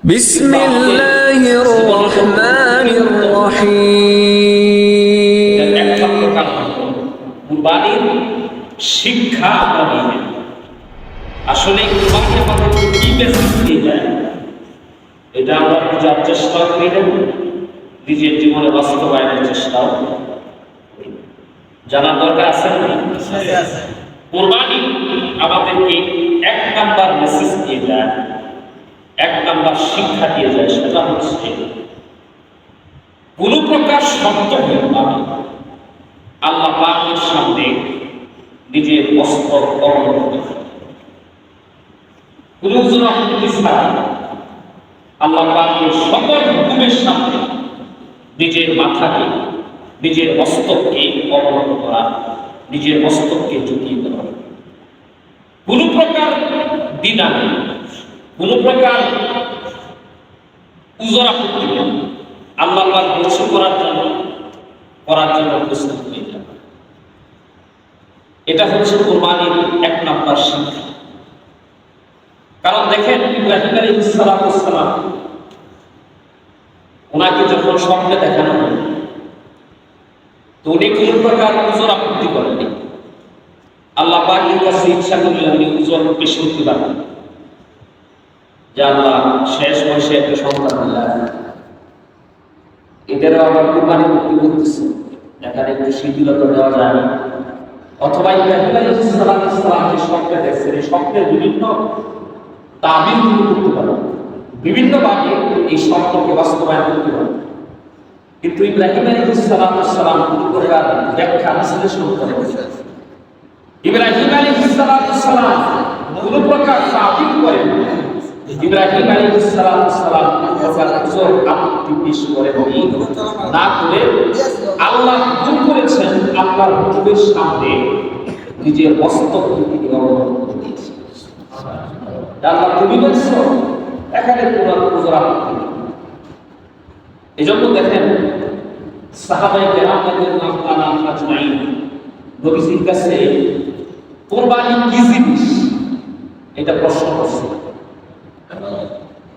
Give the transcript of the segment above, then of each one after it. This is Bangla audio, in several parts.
بسم الله الرحمن الرحيم এটা একটা প্রকার কুরবানির শিক্ষা আমরা নিয়ে নেব। আসলে কুরবানি আমাদের কি মেসেজ দিয়ে যায় এটা আমরা বোঝার চেষ্টা করি না নিজের জীবনে বাস্তবায়নের চেষ্টাও করি। জানার দরকার আছে না কোরবানি আমাদেরকে এক নাম্বার মেসেজ দিয়ে যায় এক নাম্বার শিক্ষা দিয়ে যায়, সেটা হচ্ছে কোন প্রকার শব্দ পাবে আল্লাহ পাকের সামনে নিজের জনহতি ছাড়া আল্লাহ পাকের সকল হুকুমের সামনে নিজের মাথাকে, নিজের মস্তককে অবলম্বন করা, নিজের মস্তককে ঝুঁকিয়ে দেওয়া। কোন প্রকার দ্বিধা নেই কোন প্রকার উজরা করতে নেই আল্লাহ পাক করার জন্য করার জন্য প্রস্তুত হয়ে এটা হচ্ছে কোরবানির এক নম্বর শিক্ষা। কারণ দেখেন, ইব্রাহিম আলাইহিস সালাম ওনাকে যখন স্বপ্নে দেখানো হয় তো উনি কোন প্রকার উজর আপত্তি করেনি আল্লাহ পাকের কাছে ইচ্ছা করলে উনি উজর পেশ করতে পারবেন আল্লাহ শেষ বয়সে একটা সন্তান এদেরও কুরবানি করতে বলতেছে এখানে একটু শিথিলতা দেওয়া যায়। না অথবা আলাইহিস স্বপ্নে এই স্বপ্নের বিভিন্ন তাবিল তিনি করতে ভাবে এই স্বপ্নকে বাস্তবায়ন করতে পারেন। কিন্তু ইব্রাহিম আলাইহিস সালাম সালাম কোন প্রকার ব্যাখ্যা, বিশ্লেষণ করে ইব্রাহিম কোন প্রকার ইব্রাহিম আলাইহিস সালাম সালাম প্রকার উজর আপত্তি পেশ করেন না করে আল্লাহ হুকুম করেছেন আল্লাহর হুকুমের সামনে নিজের দিয়েছেন। আল্লাহ তুমি বলছো, এখানে আপত্তি এই জন্য দেখেন সাহাবাই কেরামদের নাম তারা আজমাইন নবীজির কাছে কোরবানি কি জিনিস? এটা প্রশ্ন করছে।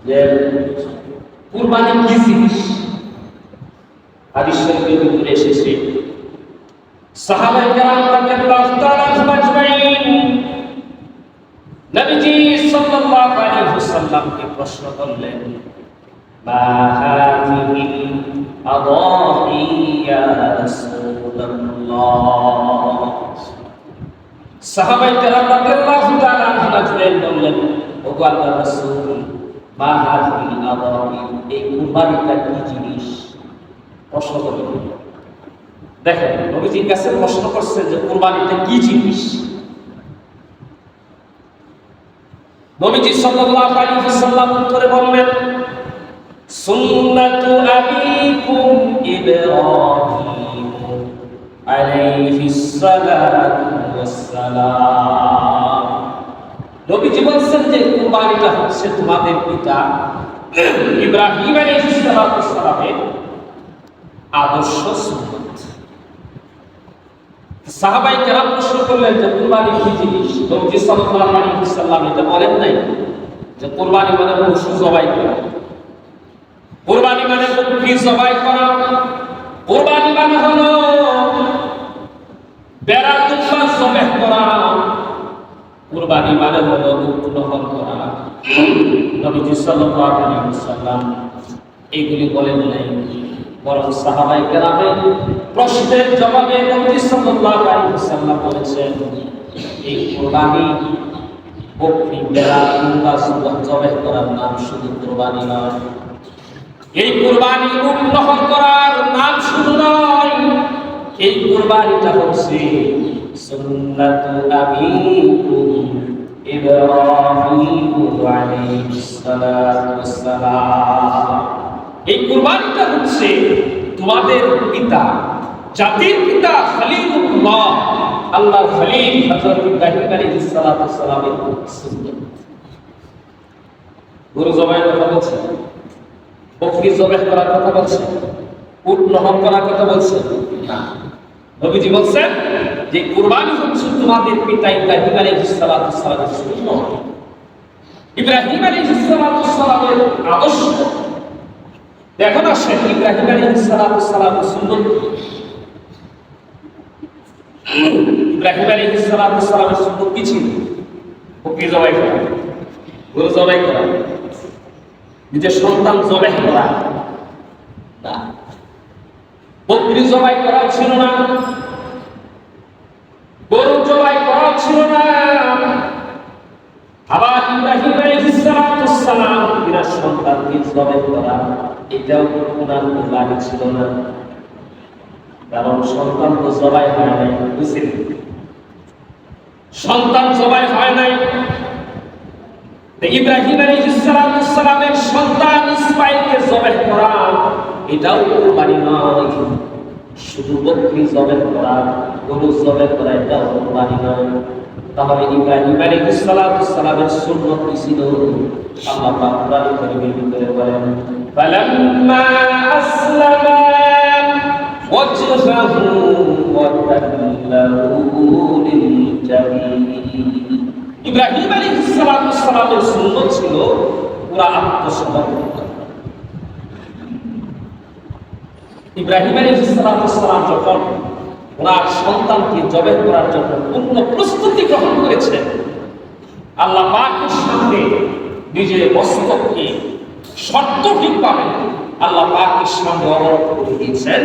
যে কুরবানি কি জিনিস? হাদিস শরীফের ভিতরে এসেছে, সাহাবায়ে কেরাম রাদিয়াল্লাহু তাআলা আজমাইন নবীজি সাল্লাল্লাহু আলাইহি ওয়াসাল্লামকে প্রশ্ন করলেন, মা হাযিহিল আদাহি ইয়া রাসূলুল্লাহ? সাহাবায়ে কেরাম রাদিয়াল্লাহু তাআলা আজমাইন বললেন, ওগো আল্লাহর রাসূল মা হাযিহিল আদাহি এই কুরবানিটা কি জিনিস? প্রশ্ন করলেন দেখেন, নবীজির কাছে প্রশ্ন করছে যে কুরবানিটা কি জিনিস? নবীজি সাল্লাল্লাহু আলাইহি ওয়াসাল্লাম উত্তরে বললেন, সুন্নাতু আবিকুম ইব্রাহিম আলাইহিস সালাতু ওয়াসসালাম নবীজি বলছেন যে কুরবানিটা হচ্ছে তোমাদের পিতা ইব্রাহিম আদর্শ সাহাবাই কেরাম প্রশ্ন করলেন যে কুরবানি কি জিনিস? এটা বলেন নাই যে কুরবানি মানে পশু জবাই করা। কুরবানি মানে জবাই করা। কুরবানি মানে হলো বেড়া তুফা জবাই করা। কুরবানি মানে হলো নহর করা। নবী সাল্লাল্লাহু এইগুলি বলেন নাই, বরং সাহাবাই কেরামে প্রশ্নের জবাবে নবী সাল্লাল্লাহু আলাইহি ওয়াসাল্লাম বলেছেন, এই কুরবানি বকরি, বেড়া কিংবা জবাই করার নাম শুধু কুরবানি নয়। এই কুরবানি উন্নহন করার নাম শুধু নয় এই কুরবানিটা হচ্ছে সুন্নাতু আবিকুম ইব্রাহিম আলাইহিস ওয়াসসালাম। এই কুরবানিটা হচ্ছে তোমাদের পিতা, জাতির পিতা খলিলুল্লাহ আল্লাহ খলিল হযরত ইব্রাহিম আলাইহিস সালাতু ওয়াসসালামের সুন্নাত। গরু জবাইয়ের কথা বলছে, বকরি জবাই করার কথা বলছে, উট নহর করার কথা বলছে, না। নবীজি বলছেন যে কুরবানি হচ্ছে তোমাদের পিতা ইব্রাহিম আলাইহিস সালাতু ওয়াসসালামের সুন্নাত। ইব্রাহিম আলী ইসলামের আদর্শ। দেখো না শেখ ইব্রাহিম আলী ইসলাম সুন্দর ইব্রাহিম আলী ইসলামের সুন্দর কি ছিল? বকরি জবাই করা গরু জবাই করা। নিজের সন্তান জবাই করা। বকরি জবাই করা ছিল না। গরু জবাই করা ছিল না। আবার ইব্রাহিম আলাইহিস সালাম সন্তানকে জবাই করা, এটাও ওনার লাগে ছিল না। কারণ সন্তান তো জবাই হয় নাই, বুঝছেন? সন্তান জবাই হয় নাই। ইব্রাহিম আলাইহিস সালামের সন্তান ইসমাইলকে জবাই করা এটাও কোরবানি নয়। শুধু বকরি জবাই করা গরু জবাই করা, এটাও কোরবানি নয়। তাহলে ইব্রাহিম আলাইহিস সালামের সুন্নাত কি ছিল? আল্লাহ পাক কোরআন কারীমের ভিতরে বলেন, ফালাম্মা আসলামা ওয়াজহাহু ওয়াতাল্লাহু লিল-জাবিন ইব্রাহিম আলাইহিস সালামের সুন্নাত ছিল পুরা আত্মসমর্পণ করা। ইব্রাহিম যখন ওনার সন্তানকে জবাই করার জন্য পূর্ণ প্রস্তুতি গ্রহণ করেছেন আল্লাহ পাকের সামনে নিজের মস্তককে শর্তহীনভাবে আল্লাহ পাকের সামনে অবরোধ করে দিয়েছেন।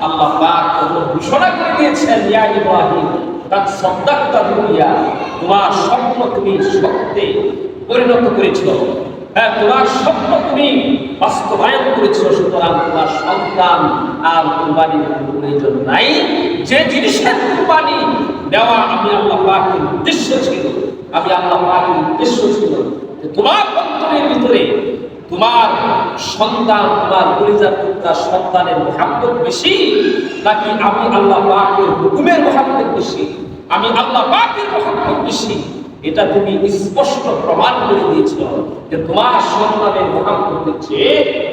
আল্লাহ পাক ঘোষণা করে দিয়েছেন তার সদ্দাক্তা তোমার স্বপ্ন তুমি সত্যে পরিণত করেছিল হ্যাঁ তোমার স্বপ্ন তুমি বাস্তবায়ন করেছ, সুতরাং তোমার সন্তান আর কোরবানির কোনো প্রয়োজন নাই। যে জিনিসের কোরবানি দেওয়া আমি আল্লাহ পাকের উদ্দেশ্য ছিল, আমি আল্লাহ পাকের উদ্দেশ্য ছিল যে তোমার অন্তরের ভিতরে তোমার সন্তান, তোমার পরিজার পুত্রা সন্তানের মহাব্বত বেশি, নাকি আমি আল্লাহ পাকের হুকুমের মহাব্বত বেশি, আমি আল্লাহ পাকের মহাব্বত বেশি? এটা তুমি স্পষ্ট প্রমাণ করে দিয়েছ যে তোমার সন্তানের মহাব্বত হচ্ছে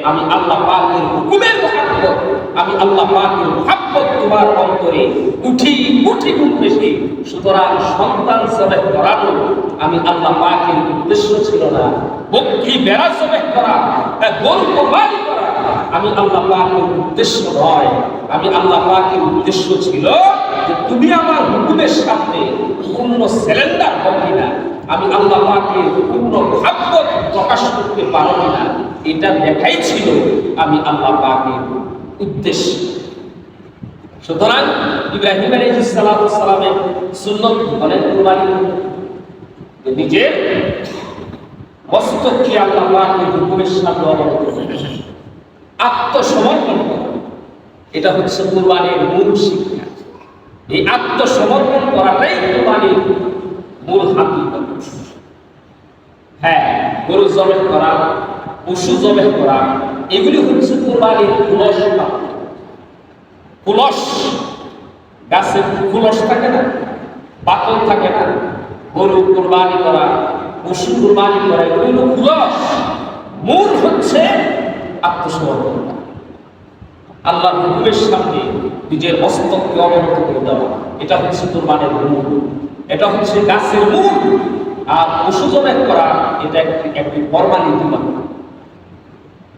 আমি আল্লাহ পাকের হুকুমের মহাব্বত, আমি আল্লাহ পাকের মহাব্বত তোমার অন্তরে উঠি উঠি গুণ বেশি। সুতরাং সন্তান সবে করানো, আমি আল্লাহ পাকের উদ্দেশ্য ছিল না। বকরি বেড়া সবে করা গরু কোরবানি করা আমি আল্লাহ পাকের উদ্দেশ্য নয়। আমি আল্লাহ পাকের উদ্দেশ্য ছিল যে তুমি আমার হুকুমের সামনে পূর্ণ সিলিন্ডার হও কিনা। আমি আল্লাহ পাকের পূর্ণ ভাগ্যত প্রকাশ করতে পারো কিনা, এটা দেখাই ছিল আমি আল্লাহ পাকের উদ্দেশ্য। সুতরাং ইব্রাহিম সালাতু সালামের সুন্নত কি বলেন কুরবানি? নিজের মস্তককে আল্লাহ পাকের হুকুমের সামনে অবনত আত্মসমর্পণ করা। এটা হচ্ছে কুরবানির মূল শিক্ষা। এই আত্মসমর্পণ করাটাই কোরবানির মূল হাকিকত হ্যাঁ গরু জবেহ করা, পশু জবেহ করা, এগুলি হচ্ছে কোরবানির কুলস। কুলস। গাছের কুলস থাকে না বাকল থাকে না, গরু কোরবানি করা, পশু কোরবানি করা হলো কুলস। মূল হচ্ছে আত্মসমর্পণ করা। আল্লাহর হুকুমের সামনে নিজের মস্তককে অবনত করে দেওয়া। এটা হচ্ছে কোরবানের মূল। এটা হচ্ছে গাছের মূল। আর পশু জবাই করা, এটা একটি একটি ফর্মালিটি মাত্র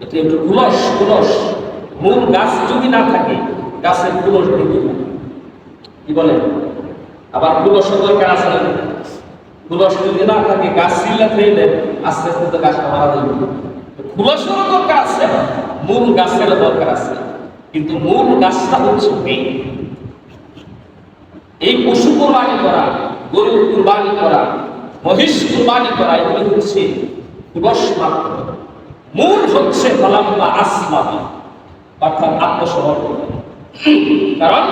এটা একটু কুলস কুলস। মূল গাছ যদি না থাকে, গাছের কুলস দিতে কি বলে? আবার কুলস দরকার আছে কুলস যদি না থাকে, গাছ চিল্লা দেয় আস্তে আস্তে তো গাছটা মারা যাবে। কুলসেরও দরকার আছে, মূল গাছেরও দরকার আছে। কিন্তু মূল গাছটা হচ্ছে মেয়ে এই পশু কোরবানি করা গরু কোরবানি করা, মহিষ কোরবানি করা, এগুলি হচ্ছে কুলস মাত্র। মূল হচ্ছে ফলাম্মা আসলামা অর্থাৎ আত্মসমর্পণ। কারণ